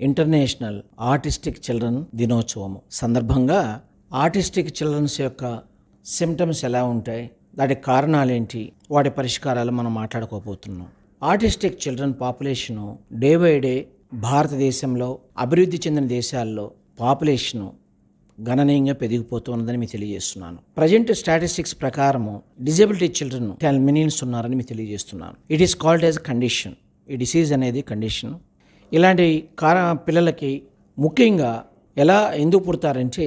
International artistic children దినోత్సవం సందర్భంగా artistic children's యొక్క సిమ్టమ్స్ ఎలా ఉంటాయి? వాటి కారణాలు ఏంటి వాటి పరిష్కారాలు మనం మాట్లాడుకోబోతున్నాం. Artistic children population day by day భారతదేశంలో అభివృద్ధి చెందిన దేశాల్లో పాపులేషను గణనీయంగా పెరిగిపోతున్నదని మీకు తెలియజేస్తున్నాను. ప్రజెంట్ స్టాటిస్టిక్స్ ప్రకారము డిజబిలిటీ చిల్డ్రన్ టెన్ మిలియన్స్ ఉన్నారని మీకు తెలియజేస్తున్నాను. It is called as condition. ఈ డిసీజ్ అనేది కండిషన్. ఇలాంటి కార పిల్లలకి ముఖ్యంగా ఎలా ఎందుకు పుడతారంటే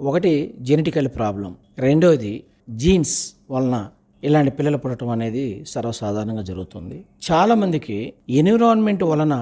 ఒకటి జెనెటికల్ ప్రాబ్లం రెండోది జీన్స్ వలన ఇలాంటి పిల్లలు పుట్టడం అనేది సర్వసాధారణంగా జరుగుతుంది. చాలామందికి ఎన్విరాన్మెంట్ వలన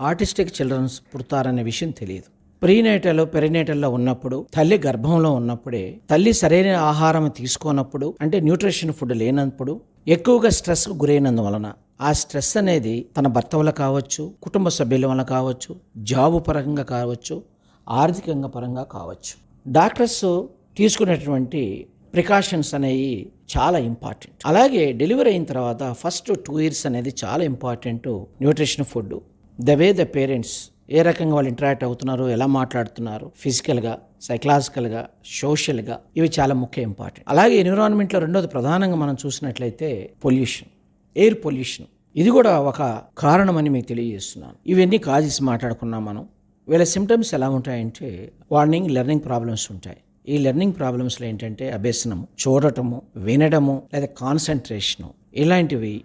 ఆర్టిస్టిక్ చిల్డ్రన్స్ పుడతారనే విషయం తెలియదు. ప్రీనేటల్ పెరినేటల్లో ఉన్నప్పుడు తల్లి గర్భంలో ఉన్నప్పుడే తల్లి సరైన ఆహారం తీసుకోనప్పుడు అంటే న్యూట్రిషన్ ఫుడ్ లేనప్పుడు ఎక్కువగా స్ట్రెస్ గురైనందువలన ఆ స్ట్రెస్ అనేది తన భర్త వల్ల కావచ్చు కుటుంబ సభ్యుల వల్ల కావచ్చు జాబు పరంగా కావచ్చు ఆర్థికంగా పరంగా కావచ్చు. డాక్టర్స్ తీసుకునేటువంటి ప్రికాషన్స్ అనేవి చాలా ఇంపార్టెంట్. అలాగే డెలివరీ అయిన తర్వాత ఫస్ట్ టూ ఇయర్స్ అనేది చాలా important nutrition food. The way the parents ఏ రకంగా వాళ్ళు ఇంటరాక్ట్ అవుతున్నారు ఎలా మాట్లాడుతున్నారు ఫిజికల్గా సైకలాజికల్గా సోషల్గా ఇవి చాలా ముఖ్య ఇంపార్టెంట్. అలాగే ఎన్విరాన్మెంట్లో రెండోది ప్రధానంగా మనం చూసినట్లయితే పొల్యూషన్. Air pollution. ఇది కూడా ఒక కారణమని మీకు తెలియజేస్తున్నాను. ఇవన్నీ కాజెస్ మాట్లాడుకున్నాం మనం. వీళ్ళ సిమ్టమ్స్ ఎలా ఉంటాయంటే వార్నింగ్ లెర్నింగ్ ప్రాబ్లమ్స్ ఉంటాయి. ఈ లెర్నింగ్ ప్రాబ్లమ్స్లో ఏంటంటే అభ్యసనము చూడటము వినడము లేదా కాన్సన్ట్రేషను ఇలాంటివి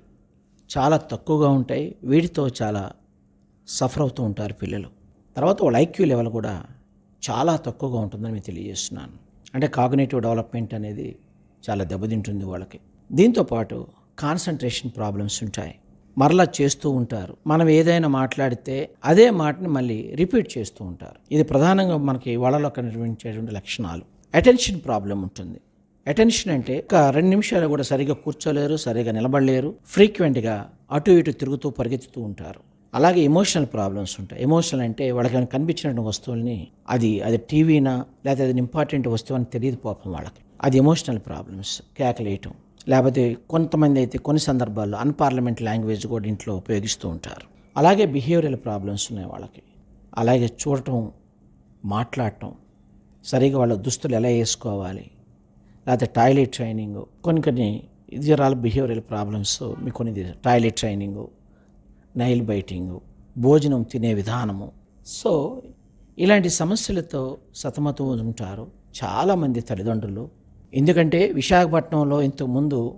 చాలా తక్కువగా ఉంటాయి. వీటితో చాలా సఫర్ అవుతూ ఉంటారు పిల్లలు. తర్వాత వాళ్ళ ఐక్యూ లెవెల్ కూడా చాలా తక్కువగా ఉంటుందని మీకు తెలియజేస్తున్నాను. అంటే కాగ్నేటివ్ డెవలప్మెంట్ అనేది చాలా దెబ్బతింటుంది వాళ్ళకి. దీంతోపాటు కాన్సన్ట్రేషన్ ప్రాబ్లమ్స్ ఉంటాయి. మరలా చేస్తూ ఉంటారు. మనం ఏదైనా మాట్లాడితే అదే మాటని మళ్ళీ రిపీట్ చేస్తూ ఉంటారు. ఇది ప్రధానంగా మనకి వాళ్ళలో కనిపించేటువంటి లక్షణాలు. అటెన్షన్ ప్రాబ్లం ఉంటుంది. అటెన్షన్ అంటే ఒక రెండు నిమిషాలు కూడా సరిగా కూర్చోలేరు సరిగా నిలబడలేరు. ఫ్రీక్వెంట్గా అటు ఇటు తిరుగుతూ పరిగెత్తుతూ ఉంటారు. అలాగే ఎమోషనల్ ప్రాబ్లమ్స్ ఉంటాయి. ఎమోషనల్ అంటే వాళ్ళకి ఏమైనా కనిపించినటువంటి వస్తువుల్ని అది అది టీవీనా లేకపోతే అది ఇంపార్టెంట్ వస్తువు అని తెలియదు పాపం వాళ్ళకి. అది ఎమోషనల్ ప్రాబ్లమ్స్ కేకలేయటం. లేకపోతే కొంతమంది అయితే కొన్ని సందర్భాల్లో అన్పార్లమెంట్ లాంగ్వేజ్ కూడా ఇంట్లో ఉపయోగిస్తూ ఉంటారు. అలాగే బిహేవియరల్ ప్రాబ్లమ్స్ ఉన్నాయి వాళ్ళకి. అలాగే చూడటం మాట్లాడటం సరిగా వాళ్ళ దుస్తులు ఎలా వేసుకోవాలి లేకపోతే టాయిలెట్ ట్రైనింగ్ కొన్ని కొన్ని ఇది రకాల బిహేవియరల్ ప్రాబ్లమ్స్ మీకు కొన్ని టాయిలెట్ ట్రైనింగు నైల్ బైటింగు భోజనం తినే విధానము. సో ఇలాంటి సమస్యలతో సతమతం ఉంటారు చాలామంది తల్లిదండ్రులు. ఎందుకంటే విశాఖపట్నంలో ఇంతకుముందు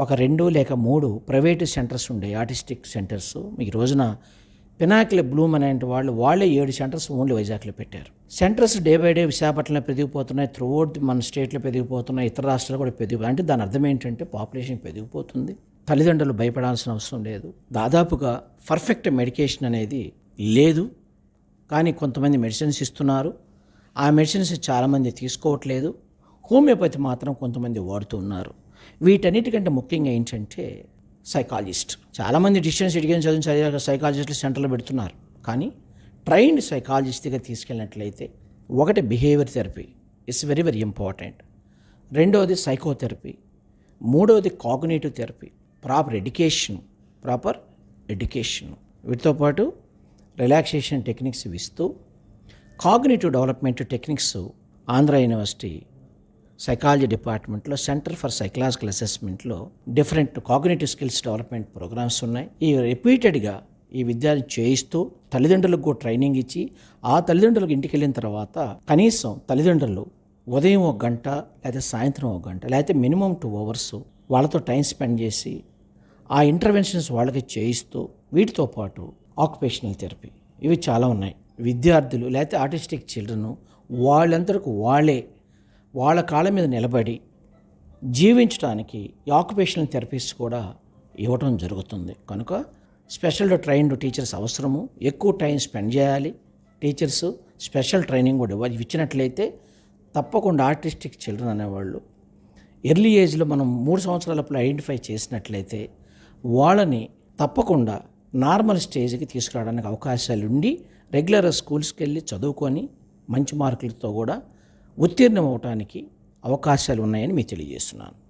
ఒక రెండు లేక మూడు ప్రైవేటు సెంటర్స్ ఉండే ఆర్టిస్టిక్ సెంటర్స్. ఈ రోజున పినాకిల బ్లూమ్ అనే వాళ్ళు వాళ్ళే ఏడు సెంటర్స్ ఓన్లీ వైజాగ్లో పెట్టారు. సెంటర్స్ డే బై డే విశాఖపట్నంలో పెరిగిపోతున్నాయి త్రూఅవుట్ మన స్టేట్లో పెరిగిపోతున్నాయి ఇతర రాష్ట్రాలు కూడా పెరిగి అంటే దాని అర్థం ఏంటంటే పాపులేషన్ పెరిగిపోతుంది. తల్లిదండ్రులు భయపడాల్సిన అవసరం లేదు. దాదాపుగా పర్ఫెక్ట్ మెడికేషన్ అనేది లేదు. కానీ కొంతమంది మెడిసిన్స్ ఇస్తున్నారు. ఆ మెడిసిన్స్ చాలామంది తీసుకోవట్లేదు. హోమియోపతి మాత్రం కొంతమంది వాడుతూ ఉన్నారు. వీటన్నిటికంటే ముఖ్యంగా ఏంటంటే సైకాలజిస్ట్. చాలామంది డిస్టెన్స్ ఎడ్యుకేషన్ చదివిన చదివాక సైకాలజిస్టులు సెంటర్లో పెడుతున్నారు. కానీ ట్రైన్డ్ సైకాలజిస్ట్గా తీసుకెళ్ళినట్లయితే ఒకటి behaviour therapy. It's very very important రెండవది సైకోథెరపీ. మూడవది cognitive therapy. Proper education. Proper education. వీటితో పాటు రిలాక్సేషన్ టెక్నిక్స్ ఇస్తూ cognitive development techniques Andhra university psychology డిపార్ట్మెంట్లో centre for psychological అసెస్మెంట్లో different cognitive skills development programmes ఉన్నాయి. ఈ రిపీటెడ్గా ఈ విద్యను చేయిస్తూ తల్లిదండ్రులకు ట్రైనింగ్ ఇచ్చి ఆ తల్లిదండ్రులకు ఇంటికి వెళ్ళిన తర్వాత కనీసం తల్లిదండ్రులు ఉదయం ఒక గంట లేదా సాయంత్రం ఒక గంట లేకపోతే మినిమం టూ అవర్స్ వాళ్ళతో టైం స్పెండ్ చేసి ఆ ఇంటర్వెన్షన్స్ వాళ్ళకి చేయిస్తూ వీటితో పాటు ఆక్యుపేషనల్ థెరపీ ఇవి చాలా ఉన్నాయి. విద్యార్థులు లేకపోతే ఆర్టిస్టిక్ చిల్డ్రన్ వాళ్ళందరికీ వాళ్ళే వాళ్ళ కాళ్ళ మీద నిలబడి జీవించడానికి ఆక్యుపేషనల్ థెరపీస్ కూడా ఇవ్వటం జరుగుతుంది. కనుక స్పెషల్ ట్రైన్డ్ టీచర్స్ అవసరము. ఎక్కువ టైం స్పెండ్ చేయాలి. టీచర్స్ స్పెషల్ ట్రైనింగ్ కూడా ఇవ్వాలి. ఇచ్చినట్లయితే తప్పకుండా ఆర్టిస్టిక్ చిల్డ్రన్ అనేవాళ్ళు ఎర్లీ ఏజ్లో మనం మూడు సంవత్సరాలప్పుడు ఐడెంటిఫై చేసినట్లయితే వాళ్ళని తప్పకుండా నార్మల్ స్టేజ్కి తీసుకురావడానికి అవకాశాలు ఉండి రెగ్యులర్ స్కూల్స్కి వెళ్ళి చదువుకొని మంచి మార్కులతో కూడా ఉత్తీర్ణం అవటానికి అవకాశాలు ఉన్నాయని మీకు తెలియజేస్తున్నాను.